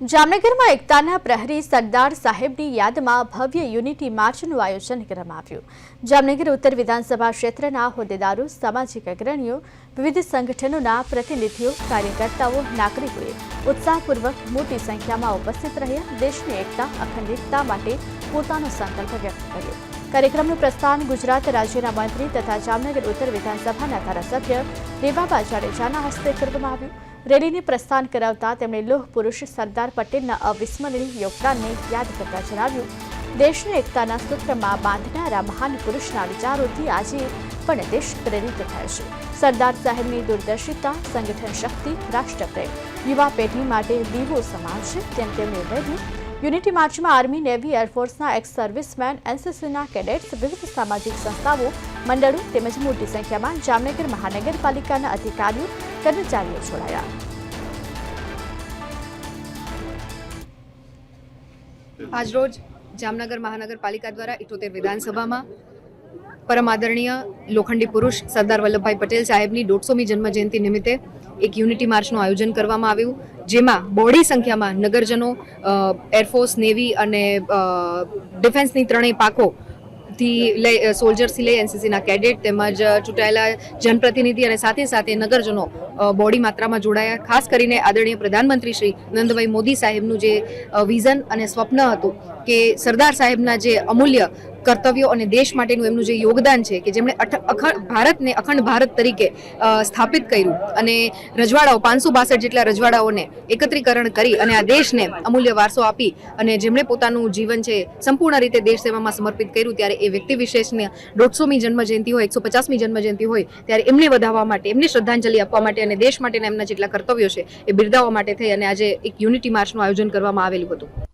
જામનગરમાં એકતાના પ્રહરી સરદાર સાહેબની યાદમાં ભવ્ય યુનિટી માર્ચનું આયોજન કરવામાં આવ્યું. જામનગર ઉત્તર વિધાનસભા ક્ષેત્રના હોદ્દેદારો, સામાજિક અગ્રણીઓ, વિવિધ સંગઠનોના પ્રતિનિધિઓ, કાર્યકર્તાઓ, નાગરિકોએ ઉત્સાહપૂર્વક મોટી સંખ્યામાં ઉપસ્થિત રહ્યા. દેશની એકતા, અખંડિતતા માટે પોતાનો સંકલ્પ વ્યક્ત કર્યો. કાર્યક્રમનું પ્રસ્થાન ગુજરાત રાજ્યના મંત્રી તથા જામનગર ઉત્તર વિધાનસભાના ધારાસભ્ય રેવાબા જાડેજાના હસ્તે કરવામાં આવ્યું. રેલીને પ્રસ્થાન કરાવતા તેમણે લોહ પુરુષ સરદાર પટેલના અવિસ્મરણીય યોગદાનને યાદ કરતા જણાવ્યું. દેશને એકતાના સૂત્રમાં બાંધનારા મહાન પુરુષના વિચારોથી આજે પણ દેશ પ્રેરિત થાય છે. સરદાર સાહેબની દૂરદર્શિતા, સંગઠન શક્તિ, રાષ્ટ્રપ્રેમ. યુવા પેઢી માટે દીવો સમાન છે, તેમ તેમણે ઉમેર્યું યુનિટી માર્ચમાં આર્મી, નેવી એરફોર્સના એક્સ સર્વિસમેન એનસીસીના કેડેટ્સ વિવિધ સામાજિક સંસ્થાઓ, મંડળો તેમજ મોટી સંખ્યામાં જામનગર મહાનગરપાલિકાના અધિકારીઓ, કર્મચારીઓ જોડાયા. આજરોજ જામનગર મહાનગરપાલિકા દ્વારા ઇઠોતેર વિધાનસભામાં પરમ આદરણીય લોખંડી પુરુષ સરદાર વલ્લભભાઈ પટેલ સાહેબની દોઢસોમી જન્મજયંતિ નિમિત્તે એક યુનિટી માર્ચનું આયોજન કરવામાં આવ્યું, જેમાં બહોળી સંખ્યામાં નગરજનો એરફોર્સ, નેવી અને ડિફેન્સની ત્રણેય પાકો થી લઈ સોલ્જર્સથી લઈ એનસીસીના કેડેટ તેમજ ચૂંટાયેલા જનપ્રતિનિધિ અને સાથે સાથે નગરજનો બોડી માત્રામાં જોડાયા. ખાસ કરીને આદરણીય પ્રધાનમંત્રી શ્રી નરેન્દ્રભાઈ મોદી સાહેબનું જે વિઝન અને સ્વપ્ન હતું કે સરદાર સાહેબના જે અમૂલ્ય કર્તવ્યો અને દેશ માટેનું એમનું જે યોગદાન છે કે જેમણે અખંડ ભારતને અખંડ ભારત તરીકે સ્થાપિત કર્યું અને રજવાડાઓ પાંચસો બાસઠ જેટલા રજવાડાઓને એકત્રીકરણ કરી અને આ દેશને અમૂલ્ય વારસો આપી અને જેમણે પોતાનું જીવન છે સંપૂર્ણ રીતે દેશ સેવામાં સમર્પિત કર્યું, ત્યારે એ વ્યક્તિ વિશેષને દોઢસોમી જન્મજયંતિ હોય, એકસો પચાસમી જન્મ જયંતિ હોય, ત્યારે એમને વધાવવા માટે, એમને શ્રદ્ધાંજલિ આપવા માટે અને દેશ માટેના એમના જેટલા કર્તવ્યો છે એ બિરદાવવા માટે થઈ અને આજે એક યુનિટી માર્ચનું આયોજન કરવામાં આવેલું હતું.